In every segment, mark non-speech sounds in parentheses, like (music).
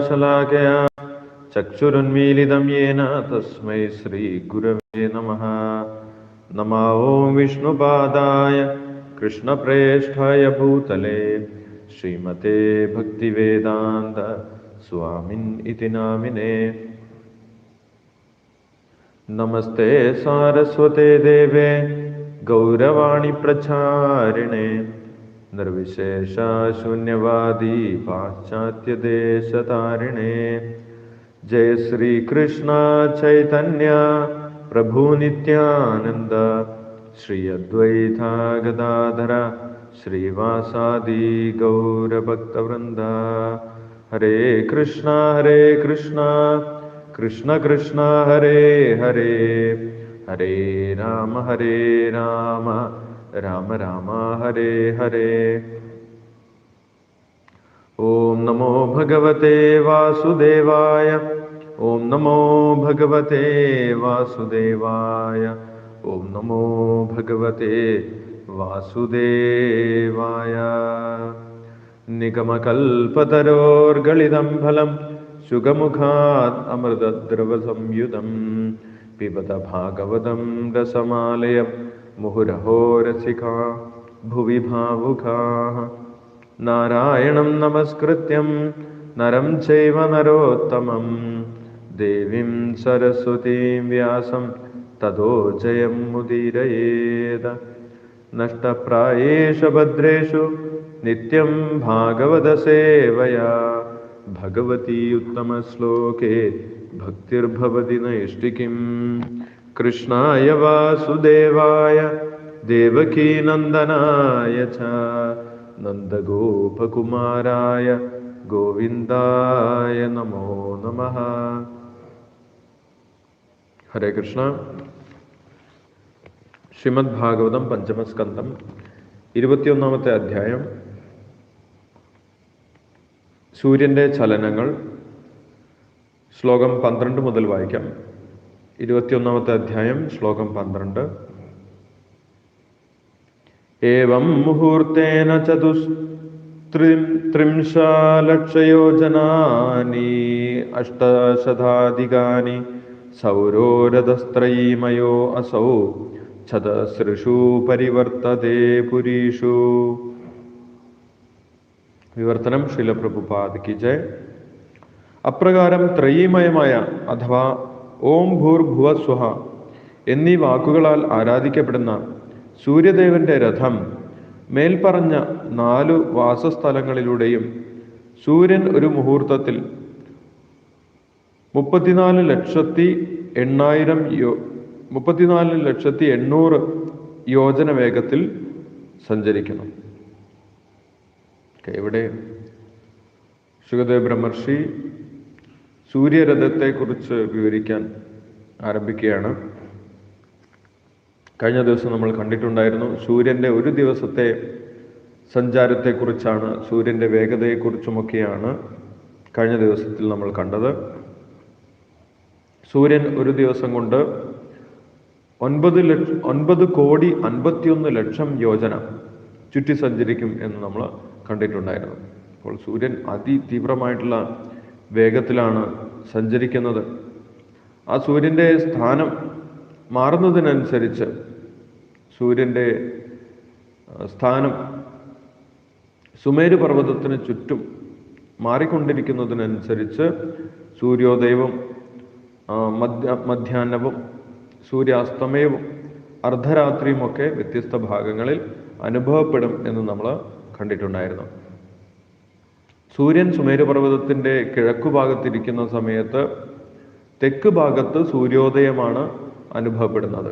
शलाकया चक्षुरुन्मीलितं येन तस्मै श्रीगुरवे नमः। नमा ॐ विष्णुपादाय कृष्णप्रेष्ठाय भूतले श्रीमते भक्तिवेदान्त स्वामिन् इति नामिने। नमस्ते सारस्वते देवे गौरवाणि प्रचारिणे निर्विशेषशून्यवादी पाश्चात्यदेशतारिणे। जय श्रीकृष्ण चैतन्य प्रभु नित्यानन्द। श्री अद्वैता गदाधर श्रीवासादि गौरभक्तवृन्द। हरे कृष्ण हरे कृष्ण कृष्ण कृष्ण हरे हरे। हरे राम हरे राम രാമ രാമ ഹരേ ഹരേ ഓം നമോ ഭഗവതേ വാസുദേവായ ഓം നമോ ഭഗവതേ വാസുദേവായ ഓം നമോ ഭഗവതേ വാസുദേവായ നിഗമകൽപതരോർഗളിതം ഫലം ശുഖമുഖാത് അമൃതദ്രവസംയുതം പിബത ഭാഗവതം രസമാലയം മുഹുരഹോരസിക ഭുവി ഭാവുകാ നാരായണം നമസ്കൃത്യം നരം ചൈവ നരോത്തമം ദേവീം സരസ്വതീം വ്യാസം തതോ ജയം മുദീരയേത് നഷ്ടപ്രായേഷു ഭദ്രേഷു നിത്യം ഭാഗവതസേവയാ ഭഗവതി ഉത്തമശ്ലോകേ ഭക്തിർഭവതി നൈഷ്ഠിക്കും കൃഷ്ണായ വാസുദേവായ ദേവകീനന്ദനായ ച നന്ദഗോപകുമാരായ ഗോവിന്ദായ നമോ നമ. ഹരേ കൃഷ്ണ. ശ്രീമദ് ഭാഗവതം പഞ്ചമസ്കന്ധം ഇരുപത്തിയൊന്നാമത്തെ അധ്യായം. സൂര്യന്റെ ചലനങ്ങൾ ശ്ലോകം പന്ത്രണ്ട് മുതൽ വായിക്കാം. ഇരുപത്തിയൊന്നാമത്തെ അധ്യായം ശ്ലോകം പന്ത്രണ്ട്. ഏവം മുഹൂർത്തേന ചതുസ്ത്രിം ത്രിംശാലക്ഷയോജനാനി അഷ്ടശതാധികാനി സൗരോരഥസ്ത്രയീമയോ അസൗ ഛതസൃഷു പരിവർത്തതേ പുരീഷു. വിവർത്തനം ശീലപ്രഭുപാദ് കി ജയ്. അപ്രകാരം ത്രയീമയമായ അഥവാ ഓം ഭൂർഭുവ സ്വഹ എന്നീ വാക്കുകളാൽ ആരാധിക്കപ്പെടുന്ന സൂര്യദേവന്റെ രഥം മേൽപ്പറഞ്ഞ നാലു വാസസ്ഥലങ്ങളിലൂടെയും സൂര്യൻ ഒരു മുഹൂർത്തത്തിൽ മുപ്പത്തിനാല് ലക്ഷത്തി എണ്ണായിരം യോ മുപ്പത്തിനാല് ലക്ഷത്തി എണ്ണൂറ് യോജന വേഗത്തിൽ സഞ്ചരിക്കണം. ഇവിടെ സുഖദേവ് ബ്രഹ്മർഷി സൂര്യരഥത്തെക്കുറിച്ച് വിവരിക്കാൻ ആരംഭിക്കുകയാണ്. കഴിഞ്ഞ ദിവസം നമ്മൾ കണ്ടിട്ടുണ്ടായിരുന്നു സൂര്യന്റെ ഒരു ദിവസത്തെ സഞ്ചാരത്തെക്കുറിച്ചാണ് സൂര്യന്റെ വേഗതയെക്കുറിച്ചുമൊക്കെയാണ് കഴിഞ്ഞ ദിവസത്തിൽ നമ്മൾ കണ്ടത്. സൂര്യൻ ഒരു ദിവസം കൊണ്ട് ഒൻപത് ലക്ഷ ഒൻപത് കോടി അൻപത്തിയൊന്ന് ലക്ഷം യോജന ചുറ്റി സഞ്ചരിക്കും എന്ന് നമ്മൾ കണ്ടിട്ടുണ്ടായിരുന്നു. അപ്പോൾ സൂര്യൻ അതിതീവ്രമായിട്ടുള്ള വേഗത്തിലാണ് സഞ്ചരിക്കുന്നത്. ആ സൂര്യന്റെ സ്ഥാനം മാറുന്നതിനനുസരിച്ച് സൂര്യന്റെ സ്ഥാനം സുമേരു പർവതത്തിന് ചുറ്റും മാറിക്കൊണ്ടിരിക്കുന്നതിനനുസരിച്ച് സൂര്യോദയവും മധ്യ മധ്യാഹ്നവും സൂര്യാസ്തമയവും അർദ്ധരാത്രിയുമൊക്കെ വ്യത്യസ്ത ഭാഗങ്ങളിൽ അനുഭവപ്പെടും എന്ന് നമ്മൾ കണ്ടിട്ടുണ്ടായിരുന്നു. സൂര്യൻ സുമേരുപർവതത്തിന്റെ കിഴക്കു ഭാഗത്തിരിക്കുന്ന സമയത്ത് തെക്ക് ഭാഗത്ത് സൂര്യോദയമാണ് അനുഭവപ്പെടുന്നത്.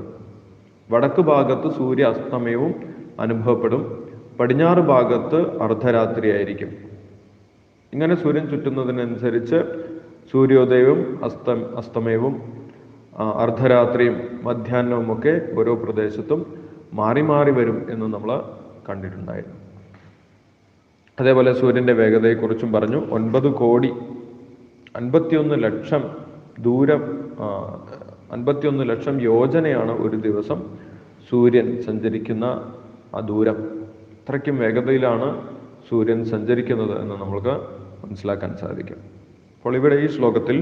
വടക്ക് ഭാഗത്ത് സൂര്യ അസ്തമയവും അനുഭവപ്പെടും. പടിഞ്ഞാറ് ഭാഗത്ത് അർദ്ധരാത്രിയായിരിക്കും. ഇങ്ങനെ സൂര്യൻ ചുറ്റുന്നതിനനുസരിച്ച് സൂര്യോദയവും അസ്ത അസ്തമയവും അർദ്ധരാത്രിയും മധ്യാഹ്നവും ഒക്കെ ഓരോ പ്രദേശത്തും മാറി മാറി വരും എന്ന് നമ്മൾ കണ്ടിട്ടുണ്ടായിരുന്നു. അതേപോലെ സൂര്യന്റെ വേഗതയെക്കുറിച്ചും പറഞ്ഞു. ഒൻപത് കോടി അൻപത്തിയൊന്ന് ലക്ഷം ദൂരം അൻപത്തിയൊന്ന് ലക്ഷം യോജനയാണ് ഒരു ദിവസം സൂര്യൻ സഞ്ചരിക്കുന്ന ആ ദൂരം. അത്രയ്ക്കും വേഗതയിലാണ് സൂര്യൻ സഞ്ചരിക്കുന്നത് എന്ന് നമ്മൾക്ക് മനസ്സിലാക്കാൻ സാധിക്കും. അപ്പോൾ ഇവിടെ ഈ ശ്ലോകത്തിൽ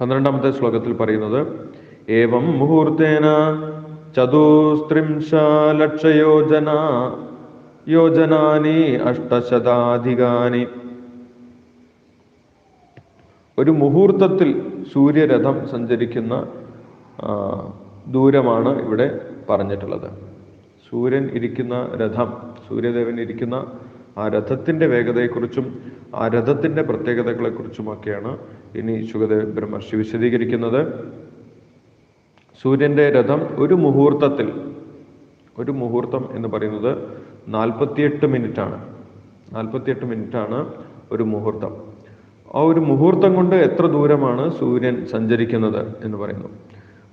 പന്ത്രണ്ടാമത്തെ ശ്ലോകത്തിൽ പറയുന്നത് ഏവം മുഹൂർത്തേന ചതുസ്ത്രിംശ ലക്ഷയോജന യോജനാനി അഷ്ടശതാധികാനി. ഒരു മുഹൂർത്തത്തിൽ സൂര്യരഥം സഞ്ചരിക്കുന്ന ദൂരമാണ് ഇവിടെ പറഞ്ഞിട്ടുള്ളത്. സൂര്യൻ ഇരിക്കുന്ന രഥം സൂര്യദേവൻ ഇരിക്കുന്ന ആ രഥത്തിന്റെ വേഗതയെക്കുറിച്ചും ആ രഥത്തിന്റെ പ്രത്യേകതകളെക്കുറിച്ചുമൊക്കെയാണ് ഇനി ശുഗദേവ് ബ്രഹ്മർഷി വിശദീകരിക്കുന്നത്. സൂര്യന്റെ രഥം ഒരു മുഹൂർത്തത്തിൽ ഒരു മുഹൂർത്തം എന്ന് പറയുന്നത് നാൽപ്പത്തിയെട്ട് മിനിറ്റ് ആണ് നാൽപ്പത്തിയെട്ട് മിനിറ്റ് ആണ് ഒരു മുഹൂർത്തം. ആ ഒരു മുഹൂർത്തം കൊണ്ട് എത്ര ദൂരമാണ് സൂര്യൻ സഞ്ചരിക്കുന്നത് എന്ന് പറയുന്നു.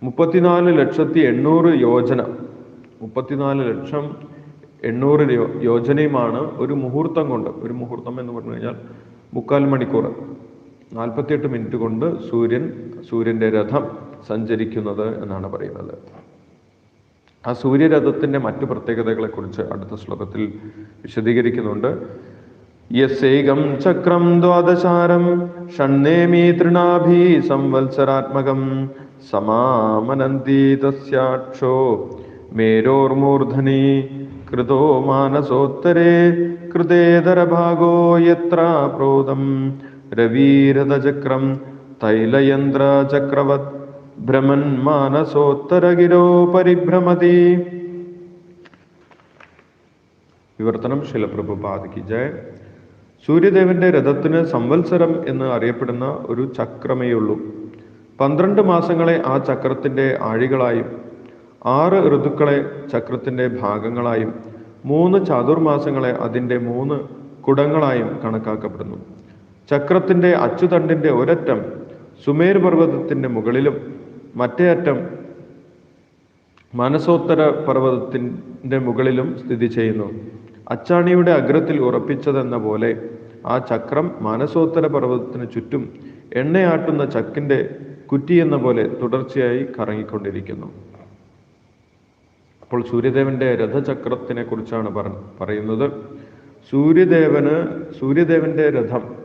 മുപ്പത്തിനാല് ലക്ഷത്തി എണ്ണൂറ് യോജന. മുപ്പത്തിനാല് ലക്ഷം എണ്ണൂറ് യോജനയുമാണ് ഒരു മുഹൂർത്തം കൊണ്ട് ഒരു മുഹൂർത്തം എന്ന് പറഞ്ഞു കഴിഞ്ഞാൽ മുക്കാൽ മണിക്കൂർ. നാൽപ്പത്തിയെട്ട് മിനിറ്റ് കൊണ്ട് സൂര്യൻ സൂര്യന്റെ രഥം സഞ്ചരിക്കുന്നത് എന്നാണ് പറയുന്നത്. ആ സൂര്യരഥത്തിന്റെ മറ്റു പ്രത്യേകതകളെക്കുറിച്ച് അടുത്ത ശ്ലോകത്തിൽ വിശദീകരിക്കുന്നുണ്ട്. യസ്സൈകം ചക്രം ദ്വാദശാരം ഷണ്ണേമി തൃണാഭി സംവത്സരാത്മകം സമാമനന്തി തസ്യാക്ഷോ മേരോർമൂർധനി കൃതോ മാനസോത്തരേ കൃതേതരഭാഗോ യത്ര പ്രോതം രവീരഥചക്രം തൈലയന്ത്രചക്രവത് ഭ്രമൻ മാനസോത്തരഗിരോ പരിഭ്രമതി വിവർത്തനം ശിലപ്രഭുപാദിക്ക് ജയ. സൂര്യദേവന്റെ രഥത്തിന് സംവത്സരം എന്ന് അറിയപ്പെടുന്ന ഒരു ചക്രമേയുള്ളൂ. പന്ത്രണ്ട് മാസങ്ങളെ ആ ചക്രത്തിന്റെ ആഴികളായും ആറ് ഋതുക്കളെ ചക്രത്തിന്റെ ഭാഗങ്ങളായും മൂന്ന് ചതുർമാസങ്ങളെ അതിന്റെ മൂന്ന് കുടങ്ങളായും കണക്കാക്കപ്പെടുന്നു. ചക്രത്തിന്റെ അച്ചുതണ്ടിന്റെ ഒരറ്റം സുമേർ പർവതത്തിന്റെ മുകളിലും മറ്റേ അറ്റം മാനസോത്തര പർവതത്തിന്റെ മുകളിലും സ്ഥിതി ചെയ്യുന്നു. അച്ചാണിയുടെ അഗ്രത്തിൽ ഉറപ്പിച്ചതെന്ന പോലെ ആ ചക്രം മാനസോത്തര പർവതത്തിന് ചുറ്റും എണ്ണയാട്ടുന്ന ചക്കിന്റെ കുറ്റി എന്ന പോലെ തുടർച്ചയായി കറങ്ങിക്കൊണ്ടിരിക്കുന്നു. അപ്പോൾ സൂര്യദേവന്റെ രഥചക്രത്തിനെ കുറിച്ചാണ് പറ- പറയുന്നത്. സൂര്യദേവന് സൂര്യദേവന്റെ രഥം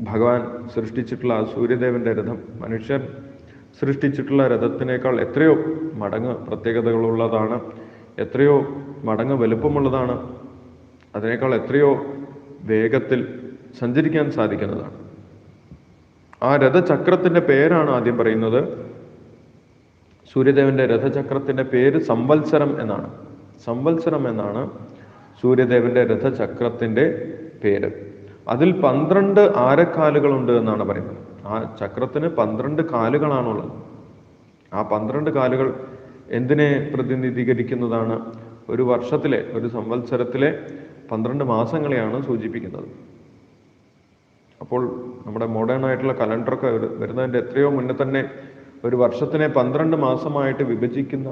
ഭഗവാൻ സൃഷ്ടിച്ചിട്ടുള്ള ആ സൂര്യദേവന്റെ രഥം മനുഷ്യൻ സൃഷ്ടിച്ചിട്ടുള്ള രഥത്തിനേക്കാൾ എത്രയോ മടങ്ങ് പ്രത്യേകതകളുള്ളതാണ് എത്രയോ മടങ്ങ് വലുപ്പമുള്ളതാണ് അതിനേക്കാൾ എത്രയോ വേഗത്തിൽ സഞ്ചരിക്കാൻ സാധിക്കുന്നതാണ്. ആ രഥചക്രത്തിന്റെ പേരാണ് ആദ്യം പറയുന്നത്. സൂര്യദേവന്റെ രഥചക്രത്തിന്റെ പേര് സംവത്സരം എന്നാണ്. സംവത്സരം എന്നാണ് സൂര്യദേവന്റെ രഥചക്രത്തിന്റെ പേര്. അതിൽ പന്ത്രണ്ട് ആരക്കാലുകളുണ്ട് എന്നാണ് പറയുന്നത്. ആ ചക്രത്തിന് പന്ത്രണ്ട് കാലുകളാണുള്ളത്. ആ പന്ത്രണ്ട് കാലുകൾ എന്തിനെ പ്രതിനിധീകരിക്കുന്നതാണ്? ഒരു വർഷത്തിലെ ഒരു സംവത്സരത്തിലെ പന്ത്രണ്ട് മാസങ്ങളെയാണ് സൂചിപ്പിക്കുന്നത്. അപ്പോൾ നമ്മുടെ മോഡേൺ ആയിട്ടുള്ള കലണ്ടറൊക്കെ വരുന്നതിന്റെ എത്രയോ മുന്നേ തന്നെ ഒരു വർഷത്തിനെ പന്ത്രണ്ട് മാസമായിട്ട് വിഭജിക്കുന്ന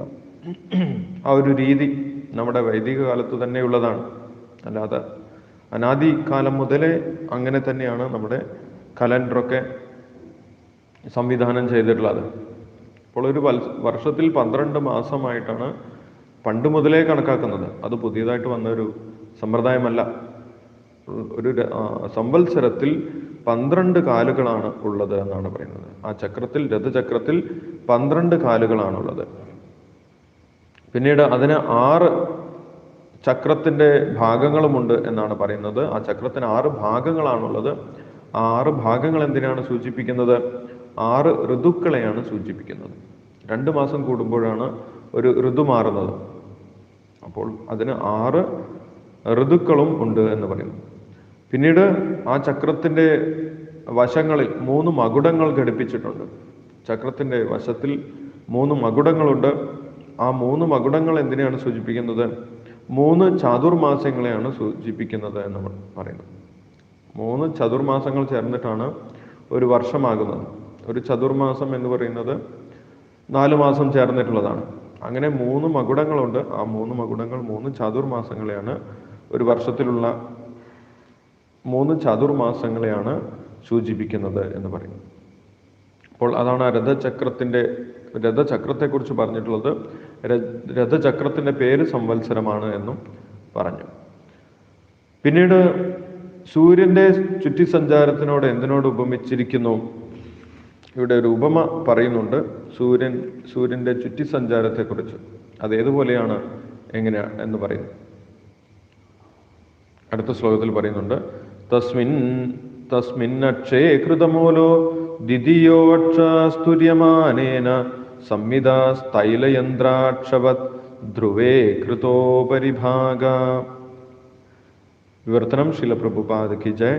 ആ ഒരു രീതി നമ്മുടെ വൈദിക കാലത്ത് തന്നെയുള്ളതാണ്. അല്ലാതെ അനാദി കാലം മുതലേ അങ്ങനെ തന്നെയാണ് നമ്മുടെ കലണ്ടറൊക്കെ സംവിധാനം ചെയ്തിട്ടുള്ളത്. അപ്പോൾ ഒരു വർഷത്തിൽ പന്ത്രണ്ട് മാസമായിട്ടാണ് പണ്ട് മുതലേ കണക്കാക്കുന്നത്. അത് പുതിയതായിട്ട് വന്ന ഒരു സമ്പ്രദായമല്ല ഒരു സംവത്സരത്തിൽ പന്ത്രണ്ട് കാലുകളാണ് ഉള്ളത് എന്നാണ് പറയുന്നത്. ആ ചക്രത്തിൽ രഥചക്രത്തിൽ പന്ത്രണ്ട് കാലുകളാണുള്ളത്. പിന്നീട് അതിന് ആറ് ചക്രത്തിന്റെ ഭാഗങ്ങളുമുണ്ട് എന്നാണ് പറയുന്നത്. ആ ചക്രത്തിന് ആറ് ഭാഗങ്ങളാണുള്ളത്. ആ ആറ് ഭാഗങ്ങൾ എന്തിനാണ് സൂചിപ്പിക്കുന്നത്? ആറ് ഋതുക്കളെയാണ് സൂചിപ്പിക്കുന്നത്. രണ്ട് മാസം കൂടുമ്പോഴാണ് ഒരു ഋതു മാറുന്നത്. അപ്പോൾ അതിന് ആറ് ഋതുക്കളും ഉണ്ട് എന്ന് പറയുന്നു. പിന്നീട് ആ ചക്രത്തിന്റെ വശങ്ങളിൽ മൂന്ന് മകുടങ്ങൾ ഘടിപ്പിച്ചിട്ടുണ്ട്. ചക്രത്തിന്റെ വശത്തിൽ മൂന്ന് മകുടങ്ങളുണ്ട്. ആ മൂന്ന് മകുടങ്ങൾ എന്തിനെയാണ് സൂചിപ്പിക്കുന്നത്? മൂന്ന് ചാതുർമാസങ്ങളെയാണ് സൂചിപ്പിക്കുന്നത് എന്ന് പറയുന്നു. മൂന്ന് ചതുർമാസങ്ങൾ ചേർന്നിട്ടാണ് ഒരു വർഷമാകുന്നത്. ഒരു ചതുർമാസം എന്ന് പറയുന്നത് നാല് മാസം ചേർന്നിട്ടുള്ളതാണ്. അങ്ങനെ മൂന്ന് മകുടങ്ങളുണ്ട്. ആ മൂന്ന് മകുടങ്ങൾ മൂന്ന് ചതുർമാസങ്ങളെയാണ് ഒരു വർഷത്തിലുള്ള മൂന്ന് ചതുർമാസങ്ങളെയാണ് സൂചിപ്പിക്കുന്നത് എന്ന് പറയുന്നു അപ്പോൾ അതാണ് ആ രഥചക്രത്തിന്റെ രഥചക്രത്തെക്കുറിച്ച് പറഞ്ഞിട്ടുള്ളത്. രഥചക്രത്തിന്റെ പേര് സംവത്സരമാണ് എന്നും പറഞ്ഞു. പിന്നീട് സൂര്യന്റെ ചുറ്റിസഞ്ചാരത്തിനോട് എന്തിനോട് ഉപമിച്ചിരിക്കുന്നു? ഇവിടെ ഒരു ഉപമ പറയുന്നുണ്ട് സൂര്യൻ സൂര്യന്റെ ചുറ്റിസഞ്ചാരത്തെക്കുറിച്ച്. അത് ഏതുപോലെയാണ് എന്ന് പറയുന്നു. അടുത്ത ശ്ലോകത്തിൽ പറയുന്നുണ്ട് തസ്മിൻ തസ്മിൻ അക്ഷേ കൃതമൂലോ ദ്വിതീയോക്ഷസ്തുര്യമാനേന സംവിധാസ്തൈലയന്ത്രാക്ഷവത് ധ്രുവേ കൃതോപരിഭാഗ. വിവർത്തനം ശിലപ്രഭുപാദക്ക് ജയ.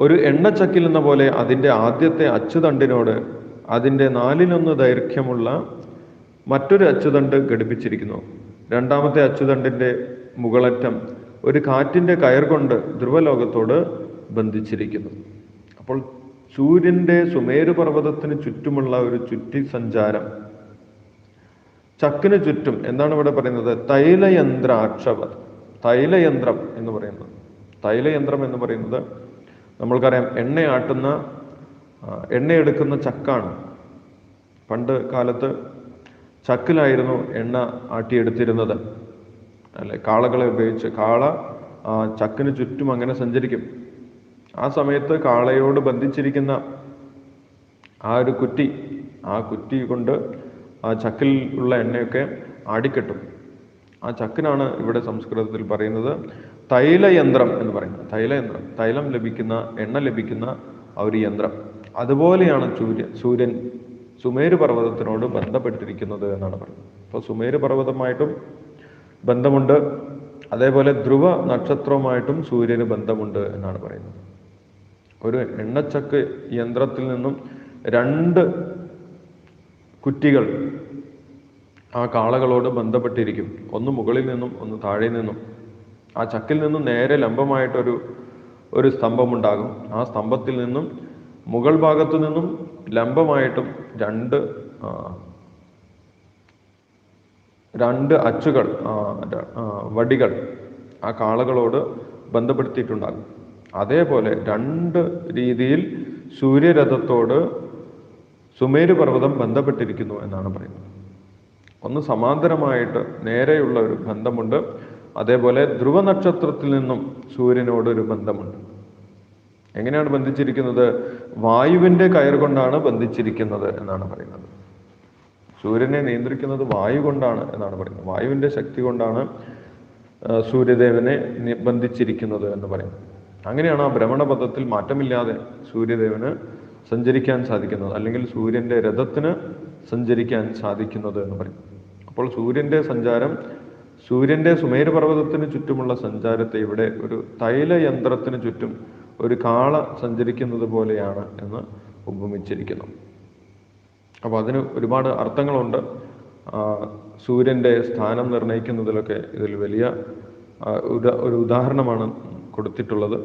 ഒരു എണ്ണച്ചക്കിൽ എന്ന പോലെ അതിന്റെ ആദ്യത്തെ അച്ചുതണ്ടിനോട് അതിന്റെ നാലിലൊന്ന് ദൈർഘ്യമുള്ള മറ്റൊരു അച്ചുതണ്ട് ഘടിപ്പിച്ചിരിക്കുന്നു. രണ്ടാമത്തെ അച്ചുതണ്ടിന്റെ മുകളറ്റം ഒരു കാറ്റിന്റെ കയർ കൊണ്ട് ധ്രുവലോകത്തോട് ബന്ധിച്ചിരിക്കുന്നു. അപ്പോൾ സൂര്യന്റെ സുമേരു പർവതത്തിന് ചുറ്റുമുള്ള ഒരു ചുറ്റി സഞ്ചാരം ചക്കിന് ചുറ്റും എന്താണ് ഇവിടെ പറയുന്നത്? തൈലയന്ത്രാക്ഷവ തൈലയന്ത്രം എന്ന് പറയുന്നത്. തൈലയന്ത്രം എന്ന് പറയുന്നത് നമ്മൾക്കറിയാം എണ്ണയാട്ടുന്ന എണ്ണയെടുക്കുന്ന ചക്കാണ്. പണ്ട് കാലത്ത് ചക്കിലായിരുന്നു എണ്ണ ആട്ടിയെടുത്തിരുന്നത്. അല്ലെ കാളകളെ ഉപയോഗിച്ച് കാള ചക്കിന് ചുറ്റും അങ്ങനെ സഞ്ചരിക്കും. ആ സമയത്ത് കാളയോട് ബന്ധിച്ചിരിക്കുന്ന ആ ഒരു കുറ്റി ആ കുറ്റി കൊണ്ട് ആ ചക്കിൽ ഉള്ള എണ്ണയൊക്കെ ആടിക്കെട്ടും. ആ ചക്കിനാണ് ഇവിടെ സംസ്കൃതത്തിൽ പറയുന്നത് തൈലയന്ത്രം എന്ന് പറയുന്നത്. തൈലയന്ത്രം. തൈലം ലഭിക്കുന്ന എണ്ണ ലഭിക്കുന്ന ആ ഒരു യന്ത്രം. അതുപോലെയാണ് സൂര്യ സൂര്യൻ സുമേരു പർവതത്തിനോട് ബന്ധപ്പെട്ടിരിക്കുന്നത് എന്നാണ് പറയുന്നത്. അപ്പോൾ സുമേരു പർവതമായിട്ടും ബന്ധമുണ്ട്. അതേപോലെ ധ്രുവ നക്ഷത്രവുമായിട്ടും സൂര്യന് ബന്ധമുണ്ട് എന്നാണ് പറയുന്നത്. ഒരു എണ്ണച്ചക്ക് യന്ത്രത്തിൽ നിന്നും രണ്ട് കുറ്റികൾ ആ കാളകളോട് ബന്ധപ്പെട്ടിരിക്കും. ഒന്ന് മുകളിൽ നിന്നും ഒന്ന് താഴെ നിന്നും. ആ ചക്കിൽ നിന്നും നേരെ ലംബമായിട്ടൊരു ഒരു സ്തംഭമുണ്ടാകും. ആ സ്തംഭത്തിൽ നിന്നും മുകൾ ഭാഗത്തു നിന്നും ലംബമായിട്ടും രണ്ട് രണ്ട് അച്ചുകൾ വടികൾ ആ കാളകളോട് ബന്ധപ്പെടുത്തിയിട്ടുണ്ടാകും. അതേപോലെ രണ്ട് രീതിയിൽ സൂര്യരഥത്തോട് സുമേരു പർവതം ബന്ധപ്പെട്ടിരിക്കുന്നു എന്നാണ് പറയുന്നത്. ഒന്ന് സമാന്തരമായിട്ട് നേരെയുള്ള ഒരു ബന്ധമുണ്ട്. അതേപോലെ ധ്രുവ നക്ഷത്രത്തിൽ നിന്നും സൂര്യനോട് ഒരു ബന്ധമുണ്ട്. എങ്ങനെയാണ് ബന്ധിച്ചിരിക്കുന്നത്? വായുവിന്റെ കയർ കൊണ്ടാണ് ബന്ധിച്ചിരിക്കുന്നത് എന്നാണ് പറയുന്നത്. സൂര്യനെ നിയന്ത്രിക്കുന്നത് വായു കൊണ്ടാണ് എന്നാണ് പറയുന്നത്. വായുവിന്റെ ശക്തി കൊണ്ടാണ് സൂര്യദേവനെ ബന്ധിച്ചിരിക്കുന്നത് എന്ന് പറയുന്നത്. അങ്ങനെയാണ് ആ ഭ്രമണപഥത്തിൽ മാറ്റമില്ലാതെ സൂര്യദേവന് സഞ്ചരിക്കാൻ സാധിക്കുന്നത്. അല്ലെങ്കിൽ സൂര്യന്റെ രഥത്തിന് സഞ്ചരിക്കാൻ സാധിക്കുന്നത് എന്ന് പറയും അപ്പോൾ സൂര്യന്റെ സഞ്ചാരം സൂര്യന്റെ സുമേരു പർവതത്തിന് ചുറ്റുമുള്ള സഞ്ചാരത്തെ ഇവിടെ ഒരു തൈലയന്ത്രത്തിന് ചുറ്റും ഒരു കാള സഞ്ചരിക്കുന്നത് പോലെയാണ് എന്ന് ഉപമിച്ചിരിക്കുന്നു അപ്പോൾ അതിന് ഒരുപാട് അർത്ഥങ്ങളുണ്ട്. സൂര്യന്റെ സ്ഥാനം നിർണയിക്കുന്നതിലൊക്കെ ഇതിൽ വലിയ ഒരു ഉദാഹരണമാണ് കൊടുത്തിട്ടുള്ളത്.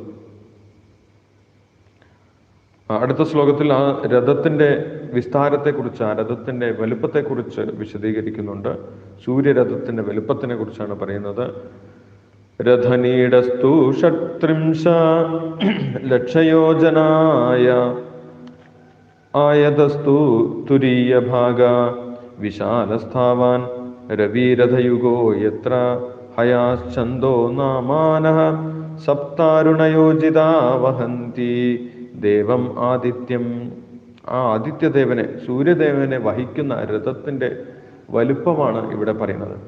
അടുത്ത ശ്ലോകത്തിൽ ആ രഥത്തിന്റെ വിസ്താരത്തെക്കുറിച്ച് ആ രഥത്തിന്റെ വലുപ്പത്തെക്കുറിച്ച് വിശദീകരിക്കുന്നുണ്ട്. സൂര്യരഥത്തിന്റെ വലുപ്പത്തിനെ കുറിച്ചാണ് പറയുന്നത്. രഥനീടസ്തു ഷട്ത്രിംശ ലക്ഷയോജനായ ആയതസ്തു തുരീയഭാഗ വിശാലസ്ഥാവാൻ രവീരഥയുഗോ യത്ര ഹയാശ്ചന്ദോ നാമാനഃ സപ്താരുണയോജിതാ വഹന്തി ദേവം ആദിത്യം. ആ ആദിത്യദേവനെ സൂര്യദേവനെ വഹിക്കുന്ന രഥത്തിന്റെ വലുപ്പമാണ് ഇവിടെ പറയുന്നത്.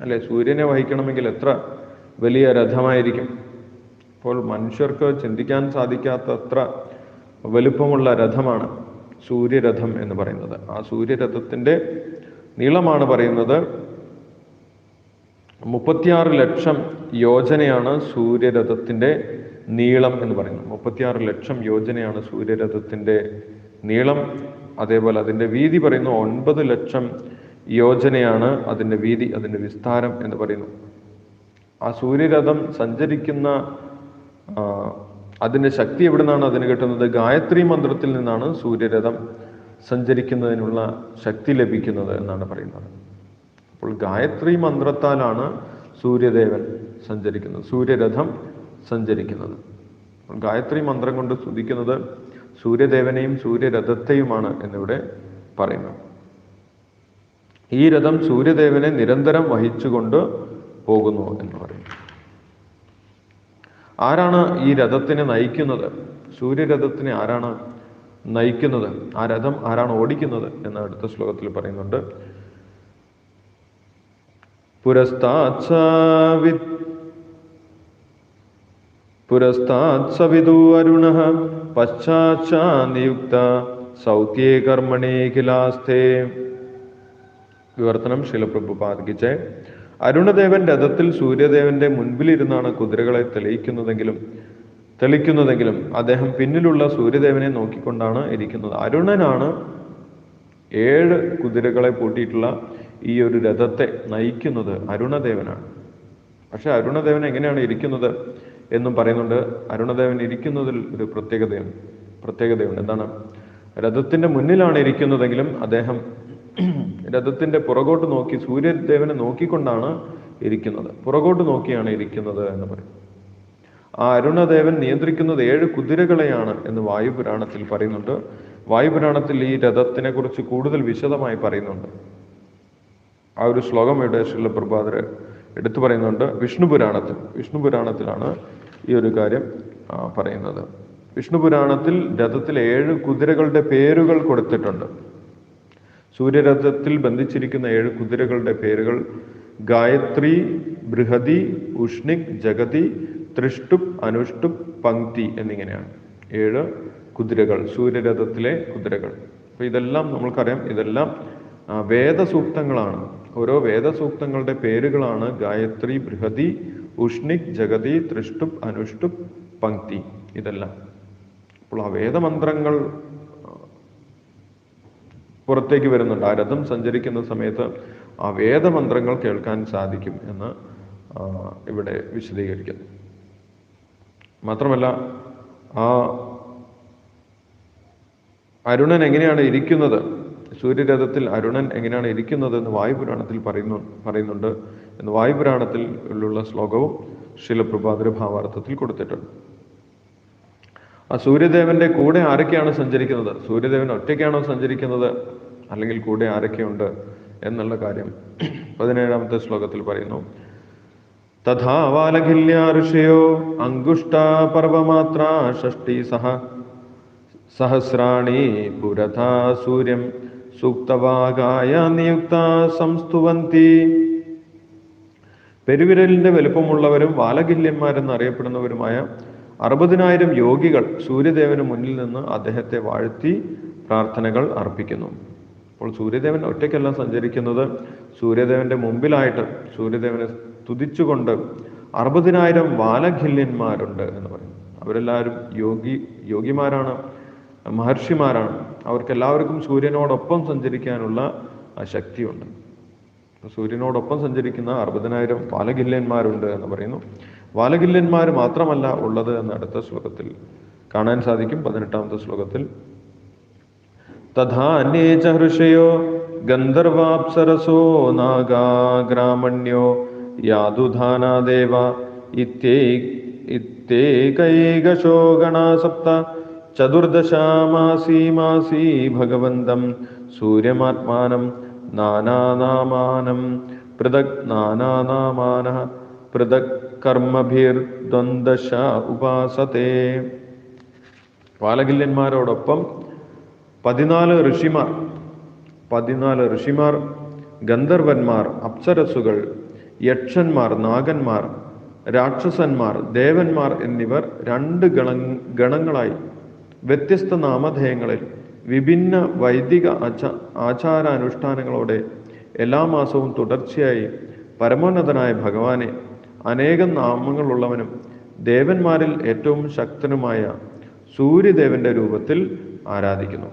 അല്ലെ സൂര്യനെ വഹിക്കണമെങ്കിൽ എത്ര വലിയ രഥമായിരിക്കും? അപ്പോൾ മനുഷ്യർക്ക് ചിന്തിക്കാൻ സാധിക്കാത്തത്ര വലുപ്പമുള്ള രഥമാണ് സൂര്യരഥം എന്ന് പറയുന്നത്. ആ സൂര്യരഥത്തിന്റെ നീളമാണ് പറയുന്നത് മുപ്പത്തിയാറ് ലക്ഷം യോജനയാണ് സൂര്യരഥത്തിന്റെ നീളം എന്ന് പറയുന്നത് മുപ്പത്തിയാറ് ലക്ഷം യോജനയാണ് സൂര്യരഥത്തിന്റെ നീളം. അതേപോലെ അതിന്റെ വീതി പറയുന്നു ഒൻപത് ലക്ഷം യോജനയാണ് അതിന്റെ വീതി അതിന്റെ വിസ്താരം എന്ന് പറയുന്നു. ആ സൂര്യരഥം സഞ്ചരിക്കുന്ന അതിന്റെ ശക്തി എവിടെ നിന്നാണ് അതിന് കിട്ടുന്നത്? ഗായത്രി മന്ത്രത്തിൽ നിന്നാണ് സൂര്യരഥം സഞ്ചരിക്കുന്നതിനുള്ള ശക്തി ലഭിക്കുന്നത് എന്നാണ് പറയുന്നത്. അപ്പോൾ ഗായത്രി മന്ത്രത്താലാണ് സൂര്യദേവൻ സഞ്ചരിക്കുന്നത്. സൂര്യരഥം സഞ്ചരിക്കുന്നത്. ഗായത്രി മന്ത്രം കൊണ്ട് സ്തുതിക്കുന്നത് സൂര്യദേവനെയും സൂര്യരഥത്തെയുമാണ് എന്നിവിടെ പറയുന്നു ഈ രഥം സൂര്യദേവനെ നിരന്തരം വഹിച്ചുകൊണ്ട് പോകുന്നു എന്ന് പറയും ആരാണ് ഈ രഥത്തിനെ നയിക്കുന്നത്? സൂര്യരഥത്തിനെ ആരാണ് നയിക്കുന്നത്? ആ രഥം ആരാണ് ഓടിക്കുന്നത്? എന്ന് അടുത്ത ശ്ലോകത്തിൽ പറയുന്നുണ്ട്. പുരസ്താത്സവി പുരസ്താത്സവിദു അരുണ പശ്ചാച്ചാ നിയുക്ത സൗത്യേ കർമ്മണേഖിലാസ്ഥേ വിവർത്തനം ശിലപ്രഭു ശിലപ്രഭുപാദിക്കിച്ച് അരുണദേവൻ രഥത്തിൽ സൂര്യദേവന്റെ മുൻപിലിരുന്നാണ് കുതിരകളെ തെളിയിക്കുന്നതെങ്കിലും തെളിക്കുന്നതെങ്കിലും അദ്ദേഹം പിന്നിലുള്ള സൂര്യദേവനെ നോക്കിക്കൊണ്ടാണ് ഇരിക്കുന്നത്. അരുണനാണ് ഏഴ് കുതിരകളെ പൂട്ടിയിട്ടുള്ള ഈ ഒരു രഥത്തെ നയിക്കുന്നത്. അരുണദേവനാണ്. പക്ഷെ അരുണദേവൻ എങ്ങനെയാണ് ഇരിക്കുന്നത്? എന്നും പറയുന്നുണ്ട്. അരുണദേവൻ ഇരിക്കുന്നതിൽ ഒരു പ്രത്യേകതയുണ്ട്. പ്രത്യേകതയുണ്ട്. എന്താണ്? രഥത്തിന്റെ മുന്നിലാണ് ഇരിക്കുന്നതെങ്കിലും അദ്ദേഹം രഥത്തിന്റെ പുറകോട്ട് നോക്കി സൂര്യദേവനെ നോക്കിക്കൊണ്ടാണ് ഇരിക്കുന്നത്. പുറകോട്ട് നോക്കിയാണ് ഇരിക്കുന്നത് എന്ന് പറയും. ആ അരുണദേവൻ നിയന്ത്രിക്കുന്നത് ഏഴ് കുതിരകളെയാണ് എന്ന് വായുപുരാണത്തിൽ പറയുന്നുണ്ട്. വായുപുരാണത്തിൽ ഈ രഥത്തിനെ കുറിച്ച് കൂടുതൽ വിശദമായി പറയുന്നുണ്ട്. ആ ഒരു ശ്ലോകം ഇവിടെ ശിലപ്രഭാതർ എടുത്തു പറയുന്നുണ്ട് വിഷ്ണു പുരാണത്തിൽ. വിഷ്ണു പുരാണത്തിലാണ് ഈ ഒരു കാര്യം പറയുന്നത്. വിഷ്ണു പുരാണത്തിൽ രഥത്തിൽ ഏഴ് കുതിരകളുടെ പേരുകൾ കൊടുത്തിട്ടുണ്ട്. സൂര്യരഥത്തിൽ ബന്ധിച്ചിരിക്കുന്ന ഏഴ് കുതിരകളുടെ പേരുകൾ ഗായത്രി ബൃഹതി ഉഷ്ണിക് ജഗതി ത്രിഷ്ടുപ് അനുഷ്ടുപ് പങ്ക്തി എന്നിങ്ങനെയാണ്. ഏഴ് കുതിരകൾ സൂര്യരഥത്തിലെ കുതിരകൾ. അപ്പൊ ഇതെല്ലാം നമ്മൾക്കറിയാം ഇതെല്ലാം വേദസൂക്തങ്ങളാണ്. ഓരോ വേദസൂക്തങ്ങളുടെ പേരുകളാണ് ഗായത്രി ബൃഹതി ഉഷ്ണിക് ജഗതി ത്രിഷ്ടുപ് അനുഷ്ടുപ് പങ്ക്തി ഇതെല്ലാം. അപ്പോൾ ആ വേദമന്ത്രങ്ങൾ പുറത്തേക്ക് വരുന്നുണ്ട്. ആ രഥം സഞ്ചരിക്കുന്ന സമയത്ത് ആ വേദമന്ത്രങ്ങൾ കേൾക്കാൻ സാധിക്കും എന്ന് ഇവിടെ വിശദീകരിക്കുന്നു മാത്രമല്ല ആ അരുണൻ എങ്ങനെയാണ് ഇരിക്കുന്നത്? സൂര്യരഥത്തിൽ അരുണൻ എങ്ങനെയാണ് ഇരിക്കുന്നത് എന്ന് വായുപുരാണത്തിൽ പറയുന്നു പറയുന്നുണ്ട് എന്ന് വായുപുരാണത്തിൽ ഉള്ള ശ്ലോകവും ശിലപ്രഭാതര ഭാവാർത്ഥത്തിൽ കൊടുത്തിട്ടുണ്ട്. ആ സൂര്യദേവന്റെ കൂടെ ആരൊക്കെയാണ് സഞ്ചരിക്കുന്നത്? സൂര്യദേവൻ ഒറ്റയ്ക്കാണോ സഞ്ചരിക്കുന്നത്? അല്ലെങ്കിൽ കൂടെ ആരൊക്കെയുണ്ട് എന്നുള്ള കാര്യം പതിനേഴാമത്തെ ശ്ലോകത്തിൽ പറയുന്നു. തഥാ വാലഖില്യ ഋഷയോ അങ്കുഷ്ട ഷഷ്ടി സഹ സഹസ്രാണി പുരഥാ സൂര്യം സൂക്തവാകായ നിയുക്ത സംസ്തുവന്തി. പെരുവിരലിന്റെ വലുപ്പമുള്ളവരും വാലകില്യന്മാരെന്ന് അറിയപ്പെടുന്നവരുമായ അറുപതിനായിരം യോഗികൾ സൂര്യദേവന് മുന്നിൽ നിന്ന് അദ്ദേഹത്തെ വാഴ്ത്തി പ്രാർത്ഥനകൾ അർപ്പിക്കുന്നു. അപ്പോൾ സൂര്യദേവൻ ഒറ്റയ്ക്കല്ല സഞ്ചരിക്കുന്നത്. സൂര്യദേവന്റെ മുമ്പിലായിട്ട് സൂര്യദേവനെ സ്തുതിച്ചുകൊണ്ട് അറുപതിനായിരം വാലഖില്യന്മാരുണ്ട് എന്ന് പറയും അവരെല്ലാവരും യോഗി യോഗിമാരാണ് മഹർഷിമാരാണ്. അവർക്കെല്ലാവർക്കും സൂര്യനോടൊപ്പം സഞ്ചരിക്കാനുള്ള ശക്തിയുണ്ട്. സൂര്യനോടൊപ്പം സഞ്ചരിക്കുന്ന അറുപതിനായിരം വാലകില്യന്മാരുണ്ട് എന്ന് പറയുന്നു. വാലകില്യന്മാർ മാത്രമല്ല ഉള്ളത് എന്ന് അടുത്ത ശ്ലോകത്തിൽ കാണാൻ സാധിക്കും പതിനെട്ടാമത്തെ ശ്ലോകത്തിൽ. തഥാ അന്യേച്ച ഹൃഷയോ ഗന്ധർവാപ്സരസോ നാഗാഗ്രാമണ്യോ യാതുധാനാദേവ ഇത്യേ ഇത്യേകൈകശോ ഗണാ സപ്ത ചതുർദശാമാസീ മാസീ ഭഗവന്തം സൂര്യമാത്മാനം നാനാനാമാനം പൃഥക് നാനാനാമാന പൃഥക് കർമ്മഭിർദ്വന്ദശ ഉപാസത്തെ പാലകില്യന്മാരോടൊപ്പം പതിനാല് ഋഷിമാർ പതിനാല് ഋഷിമാർ ഗന്ധർവന്മാർ അപ്സരസുകൾ യക്ഷന്മാർ നാഗന്മാർ രാക്ഷസന്മാർ ദേവന്മാർ എന്നിവർ രണ്ട് ഗണ ഗണങ്ങളായി വ്യത്യസ്ത നാമധേയങ്ങളിൽ വിഭിന്ന വൈദിക ആചാ ആചാരാനുഷ്ഠാനങ്ങളോടെ എല്ലാ മാസവും തുടർച്ചയായി പരമോന്നതനായ ഭഗവാനെ അനേകം നാമങ്ങളുള്ളവനും ദേവന്മാരിൽ ഏറ്റവും ശക്തനുമായ സൂര്യദേവന്റെ രൂപത്തിൽ ആരാധിക്കുന്നു.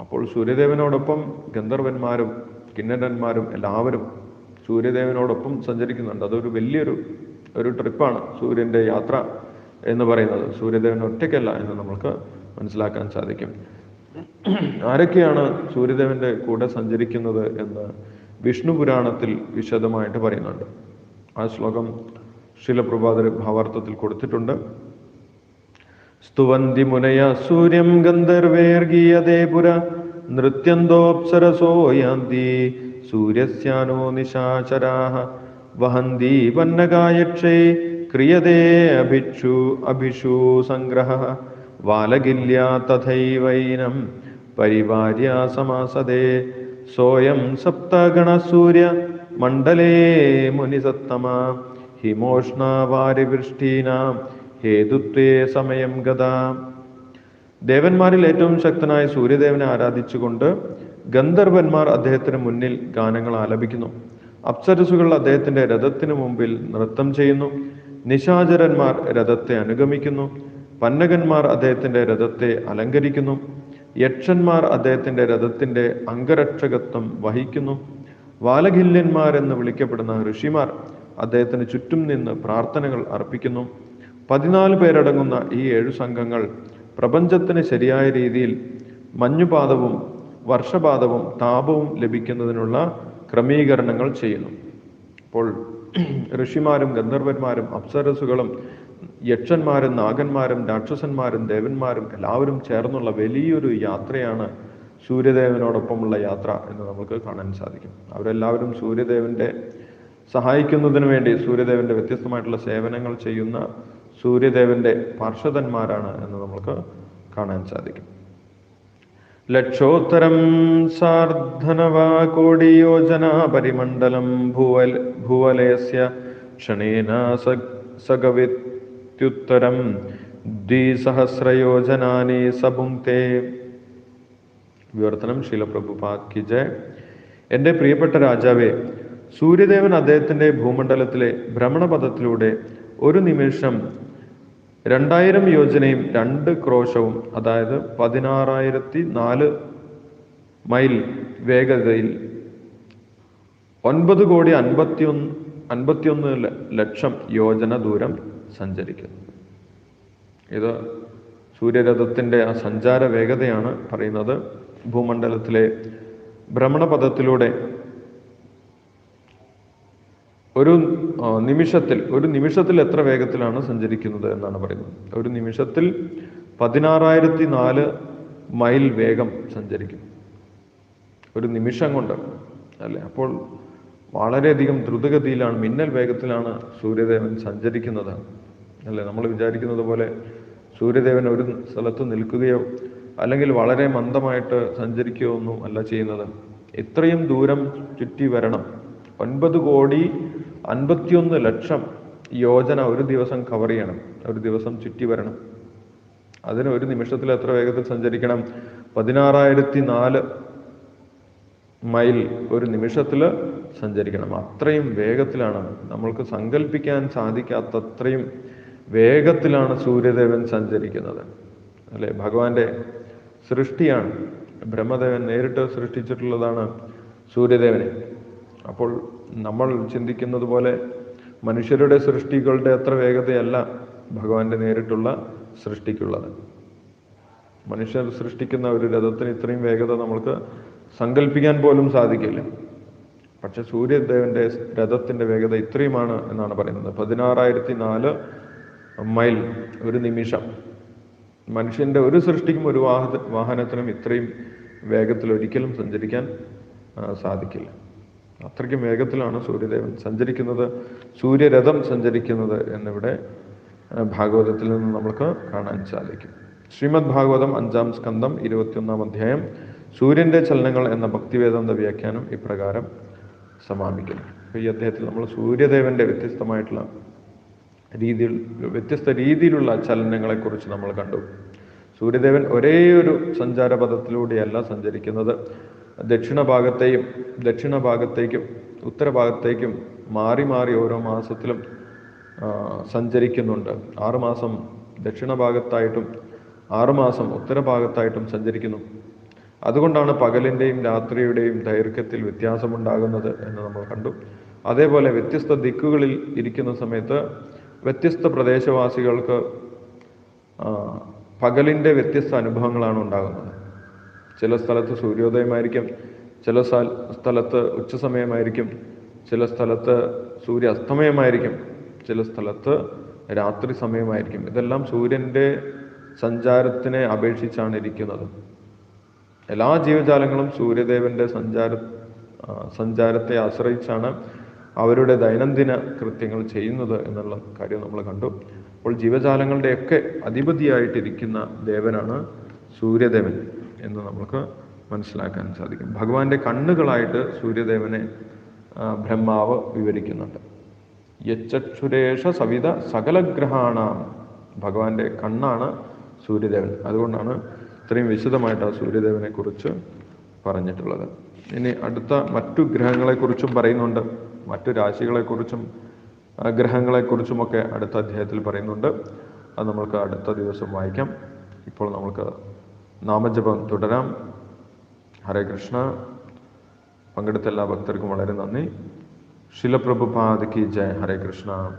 അപ്പോൾ സൂര്യദേവനോടൊപ്പം ഗന്ധർവന്മാരും കിന്നരന്മാരും എല്ലാവരും സൂര്യദേവനോടൊപ്പം സഞ്ചരിക്കുന്നുണ്ട്. അതൊരു വലിയൊരു ഒരു ട്രിപ്പാണ് സൂര്യന്റെ യാത്ര. എന്ന് പറയുന്നത്. സൂര്യദേവൻ ഒറ്റയ്ക്കല്ല എന്ന് നമുക്ക് മനസ്സിലാക്കാൻ സാധിക്കും. ആരൊക്കെയാണ് സൂര്യദേവന്റെ കൂടെ സഞ്ചരിക്കുന്നത് എന്ന് വിഷ്ണു പുരാണത്തിൽ വിശദമായിട്ട് പറയുന്നുണ്ട്. ആ ശ്ലോകം ശിലപ്രഭാതർ ഭാവാർത്ഥത്തിൽ കൊടുത്തിട്ടുണ്ട്. സ്തുവന്തി മുനയ സൂര്യം ഗന്ധർവേർഗീയതേ പുര നൃത്യന്തോപ്സരസോ യാന്തി സൂര്യസ്യാനോ നിശാചരാഹ വഹന്തി വന്നകായക്ഷേ ക്രിയതേ അഭിക്ഷു അഭിഷു സംഗ്രഹ വാലകില്യ തഥൈവൈനം പരിവാര്യ സമാസദേ സോയം സപ്തഗണസൂര്യ മണ്ഡലേ മുനിസത്തമ ഹിമോഷ്ണ വാരിവൃഷ്ടീനാം ഹേതുത്വേ സമയം ഗത ദേവന്മാരിൽ ഏറ്റവും ശക്തനായ സൂര്യദേവനെ ആരാധിച്ചുകൊണ്ട് ഗന്ധർവന്മാർ അദ്ദേഹത്തിന് മുന്നിൽ ഗാനങ്ങൾ ആലപിക്കുന്നു. അപ്സരസുകൾ അദ്ദേഹത്തിന്റെ രഥത്തിന് മുമ്പിൽ നൃത്തം ചെയ്യുന്നു. നിശാചരന്മാർ രഥത്തെ അനുഗമിക്കുന്നു. പന്നകന്മാർ അദ്ദേഹത്തിന്റെ രഥത്തെ അലങ്കരിക്കുന്നു. യക്ഷന്മാർ അദ്ദേഹത്തിന്റെ രഥത്തിന്റെ അംഗരക്ഷകത്വം വഹിക്കുന്നു. വാലഖില്യന്മാർ എന്ന് വിളിക്കപ്പെടുന്ന ഋഷിമാർ അദ്ദേഹത്തിന് ചുറ്റും നിന്ന് പ്രാർത്ഥനകൾ അർപ്പിക്കുന്നു. പതിനാല് പേരടങ്ങുന്ന ഈ ഏഴു സംഘങ്ങൾ പ്രപഞ്ചത്തിന് ശരിയായ രീതിയിൽ മഞ്ഞുപാതവും വർഷപാതവും താപവും ലഭിക്കുന്നതിനുള്ള ക്രമീകരണങ്ങൾ ചെയ്യുന്നു. അപ്പോൾ (clears throat) ഋഷിമാരും ഗന്ധർവന്മാരും അപ്സരസുകളും യക്ഷന്മാരും നാഗന്മാരും രാക്ഷസന്മാരും ദേവന്മാരും എല്ലാവരും ചേർന്നുള്ള വലിയൊരു യാത്രയാണ് സൂര്യദേവനോടൊപ്പമുള്ള യാത്ര എന്ന് നമുക്ക് കാണാൻ സാധിക്കും. അവരെല്ലാവരും സൂര്യദേവന്റെ സഹായിക്കുന്നതിന് വേണ്ടി സൂര്യദേവന്റെ വ്യത്യസ്തമായിട്ടുള്ള സേവനങ്ങൾ ചെയ്യുന്ന സൂര്യദേവന്റെ പാർശ്വതന്മാരാണ് എന്ന് നമുക്ക് കാണാൻ സാധിക്കും. ലക്ഷോത്തരം സാർദ്ധനവാകോടിയോജനാപരിമണ്ഡലം കോടിയോജന പരിമണ്ഡലം ഭൂവൽ ഭൂവലയസ്യ ക്ഷണേന സഗവിത്യുത്തരം ദ്വിസഹസ്രയോജനാനി സഭുങ്ക്തേ വിവർത്തനം ശീലപ്രഭുപാദ് കി ജയ. എന്റെ പ്രിയപ്പെട്ട രാജാവേ സൂര്യദേവൻ അദ്ദേഹത്തിന്റെ ഭൂമണ്ഡലത്തിലെ ഭ്രമണപഥത്തിലൂടെ ഒരു നിമിഷം രണ്ടായിരം യോജനയും രണ്ട് ക്രോശവും അതായത് പതിനാറായിരത്തി നാല് മൈൽ വേഗതയിൽ ഒൻപത് കോടി അൻപത്തിയൊന്ന് അൻപത്തിയൊന്ന് ലക്ഷം യോജന ദൂരം സഞ്ചരിക്കുന്നു. ഇത് സൂര്യരഥത്തിന്റെ ആ സഞ്ചാര വേഗതയാണ് പറയുന്നത്. ഭൂമണ്ഡലത്തിലെ ഭ്രമണപഥത്തിലൂടെ ഒരു നിമിഷത്തിൽ ഒരു നിമിഷത്തിൽ എത്ര വേഗത്തിലാണ് സഞ്ചരിക്കുന്നത് എന്നാണ് പറയുന്നത്. ഒരു നിമിഷത്തിൽ പതിനാറായിരത്തി നാല് മൈൽ വേഗം സഞ്ചരിക്കും. ഒരു നിമിഷം കൊണ്ട് അല്ലെ? അപ്പോൾ വളരെയധികം ദ്രുതഗതിയിലാണ് മിന്നൽ വേഗത്തിലാണ് സൂര്യദേവൻ സഞ്ചരിക്കുന്നത്. അല്ലെ? നമ്മൾ വിചാരിക്കുന്നത് പോലെ സൂര്യദേവൻ ഒരു സ്ഥലത്ത് നിൽക്കുകയോ അല്ലെങ്കിൽ വളരെ മന്ദമായിട്ട് സഞ്ചരിക്കുകയോ ഒന്നും അല്ല ചെയ്യുന്നത്. ഇത്രയും ദൂരം ചുറ്റി വരണം. ഒൻപത് കോടി അൻപത്തിയൊന്ന് ലക്ഷം യോജന ഒരു ദിവസം കവർ ചെയ്യണം ഒരു ദിവസം ചുറ്റി വരണം. അതിന് ഒരു നിമിഷത്തിൽ എത്ര വേഗത്തിൽ സഞ്ചരിക്കണം? പതിനാറായിരത്തി നാല് മൈൽ ഒരു നിമിഷത്തിൽ സഞ്ചരിക്കണം. അത്രയും വേഗത്തിലാണ്. നമ്മൾക്ക് സങ്കല്പിക്കാൻ സാധിക്കാത്തത്രയും വേഗത്തിലാണ് സൂര്യദേവൻ സഞ്ചരിക്കുന്നത്. അല്ലെ? ഭഗവാന്റെ സൃഷ്ടിയാണ്. ബ്രഹ്മദേവൻ നേരിട്ട് സൃഷ്ടിച്ചിട്ടുള്ളതാണ് സൂര്യദേവനെ. അപ്പോൾ നമ്മൾ ചിന്തിക്കുന്നത് പോലെ മനുഷ്യരുടെ സൃഷ്ടികളുടെ അത്ര വേഗതയല്ല ഭഗവാന്റെ നേരിട്ടുള്ള സൃഷ്ടിക്കുള്ളത്. മനുഷ്യർ സൃഷ്ടിക്കുന്ന ഒരു രഥത്തിന് ഇത്രയും വേഗത നമ്മൾക്ക് സങ്കല്പിക്കാൻ പോലും സാധിക്കില്ല. പക്ഷെ സൂര്യദേവന്റെ രഥത്തിന്റെ വേഗത ഇത്രയുമാണ് എന്നാണ് പറയുന്നത്. പതിനാറായിരത്തി നാല് മൈൽ ഒരു നിമിഷം. മനുഷ്യന്റെ ഒരു സൃഷ്ടിക്കും ഒരു വാഹ വാഹനത്തിനും ഇത്രയും വേഗത്തിൽ ഒരിക്കലും സഞ്ചരിക്കാൻ സാധിക്കില്ല. അത്രയ്ക്കും വേഗത്തിലാണ് സൂര്യദേവൻ സഞ്ചരിക്കുന്നത്. സൂര്യരഥം സഞ്ചരിക്കുന്നത് എന്നിവിടെ ഭാഗവതത്തിൽ നിന്ന് നമുക്ക് കാണാൻ സാധിക്കും. ശ്രീമദ് ഭാഗവതം അഞ്ചാം സ്കന്ധം ഇരുപത്തിയൊന്നാം അധ്യായം. സൂര്യന്റെ ചലനങ്ങൾ എന്ന ഭക്തിവേദാന്ത വ്യാഖ്യാനം ഇപ്രകാരം സമാപിക്കുന്നു. ഈ അദ്ദേഹത്തിൽ നമ്മൾ സൂര്യദേവന്റെ വ്യത്യസ്തമായിട്ടുള്ള രീതിയിൽ വ്യത്യസ്ത രീതിയിലുള്ള ചലനങ്ങളെക്കുറിച്ച് നമ്മൾ കണ്ടു. സൂര്യദേവൻ ഒരേ ഒരു സഞ്ചാരപഥത്തിലൂടെയല്ല സഞ്ചരിക്കുന്നത്. ദക്ഷിണ ഭാഗത്തെയും ദക്ഷിണ ഭാഗത്തേക്കും ഉത്തരഭാഗത്തേക്കും മാറി മാറി ഓരോ മാസത്തിലും സഞ്ചരിക്കുന്നുണ്ട്. ആറുമാസം ദക്ഷിണ ഭാഗത്തായിട്ടും ആറുമാസം ഉത്തരഭാഗത്തായിട്ടും സഞ്ചരിക്കുന്നു. അതുകൊണ്ടാണ് പകലിന്റെയും രാത്രിയുടെയും ദൈർഘ്യത്തിൽ വ്യത്യാസമുണ്ടാകുന്നത് എന്ന് നമ്മൾ കണ്ടു. അതേപോലെ വ്യത്യസ്ത ദിക്കുകളിൽ ഇരിക്കുന്ന സമയത്ത് വ്യത്യസ്ത പ്രദേശവാസികൾക്ക് പകലിന്റെ വ്യത്യസ്ത അനുഭവങ്ങളാണ് ഉണ്ടാകുന്നത്. ചില സ്ഥലത്ത് സൂര്യോദയമായിരിക്കും ചില സ്ഥല- സ്ഥലത്ത് ഉച്ചസമയമായിരിക്കും ചില സ്ഥലത്ത് സൂര്യ അസ്തമയമായിരിക്കും ചില സ്ഥലത്ത് രാത്രി സമയമായിരിക്കും. ഇതെല്ലാം സൂര്യന്റെ സഞ്ചാരത്തിനെ അപേക്ഷിച്ചാണ് ഇരിക്കുന്നത്. എല്ലാ ജീവജാലങ്ങളും സൂര്യദേവന്റെ സഞ്ചാര സഞ്ചാരത്തെ ആശ്രയിച്ചാണ് അവരുടെ ദൈനംദിന കൃത്യങ്ങൾ ചെയ്യുന്നത് എന്നുള്ള കാര്യം നമ്മൾ കണ്ടു. അപ്പോൾ ജീവജാലങ്ങളുടെയൊക്കെ അധിപതിയായിട്ടിരിക്കുന്ന ദേവനാണ് സൂര്യദേവൻ. എന്ന് നമുക്ക് മനസ്സിലാക്കാൻ സാധിക്കും. ഭഗവാന്റെ കണ്ണുകളായിട്ട് സൂര്യദേവനെ ബ്രഹ്മാവ് വിവരിക്കുന്നുണ്ട്. യച്ചക്ഷുരേഷ സവിത സകലഗ്രഹാണാം. ഭഗവാന്റെ കണ്ണാണ് സൂര്യദേവൻ. അതുകൊണ്ടാണ് ഇത്രയും വിശദമായിട്ട് ആ സൂര്യദേവനെ കുറിച്ച് പറഞ്ഞിട്ടുള്ളത്. ഇനി അടുത്ത മറ്റു ഗ്രഹങ്ങളെക്കുറിച്ചും പറയുന്നുണ്ട്. മറ്റു രാശികളെക്കുറിച്ചും ഗ്രഹങ്ങളെക്കുറിച്ചുമൊക്കെ അടുത്ത അധ്യായത്തിൽ പറയുന്നുണ്ട്. അത് നമ്മൾക്ക് അടുത്ത ദിവസം വായിക്കാം. ഇപ്പോൾ നമുക്ക് നാമജപം തുടരാം. ഹരേ കൃഷ്ണ. പങ്കെടുത്ത എല്ലാ ഭക്തർക്കും വളരെ നന്ദി. ശിലപ്രഭുപാദ് കി ജയ. ഹരേ കൃഷ്ണ.